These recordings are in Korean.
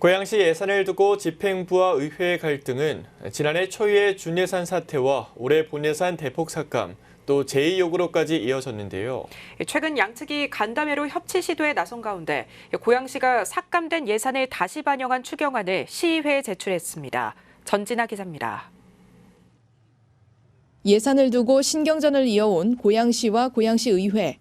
고양시 예산을 두고 집행부와 의회의 갈등은 지난해 초유의 준예산 사태와 올해 본예산 대폭 삭감, 또 제2요구로까지 이어졌는데요. 최근 양측이 간담회로 협치 시도에 나선 가운데 고양시가 삭감된 예산을 다시 반영한 추경안을 시의회에 제출했습니다. 전진아 기자입니다. 예산을 두고 신경전을 이어온 고양시와 고양시 의회.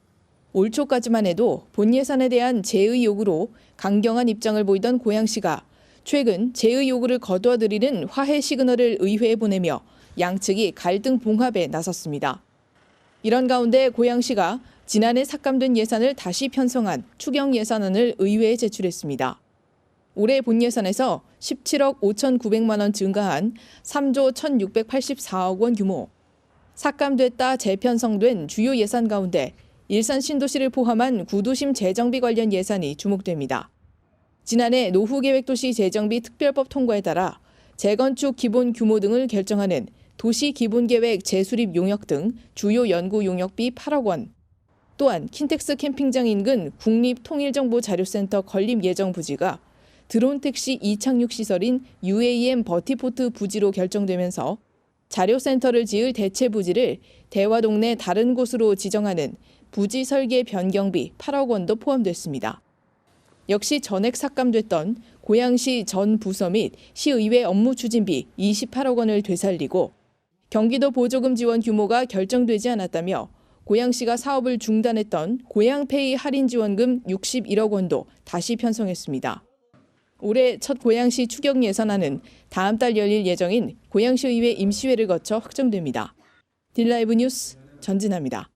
올 초까지만 해도 본 예산에 대한 제의 요구로 강경한 입장을 보이던 고양시가 최근 제의 요구를 거두어들이는 화해 시그널을 의회에 보내며 양측이 갈등 봉합에 나섰습니다. 이런 가운데 고양시가 지난해 삭감된 예산을 다시 편성한 추경 예산안을 의회에 제출했습니다. 올해 본 예산에서 17억 5,900만 원 증가한 3조 1,684억 원 규모, 삭감됐다 재편성된 주요 예산 가운데 일산 신도시를 포함한 구도심 재정비 관련 예산이 주목됩니다. 지난해 노후계획도시 재정비 특별법 통과에 따라 재건축 기본 규모 등을 결정하는 도시 기본계획 재수립 용역 등 주요 연구 용역비 8억 원. 또한 킨텍스 캠핑장 인근 국립통일정보자료센터 건립 예정 부지가 드론 택시 이착륙 시설인 UAM 버티포트 부지로 결정되면서 자료센터를 지을 대체 부지를 대화동 내 다른 곳으로 지정하는 부지 설계 변경비 8억 원도 포함됐습니다. 역시 전액 삭감됐던 고양시 전 부서 및 시의회 업무 추진비 28억 원을 되살리고 경기도 보조금 지원 규모가 결정되지 않았다며 고양시가 사업을 중단했던 고양페이 할인 지원금 61억 원도 다시 편성했습니다. 올해 첫 고양시 추경 예산안은 다음 달 열릴 예정인 고양시의회 임시회를 거쳐 확정됩니다. 딜라이브 뉴스 전진아입니다.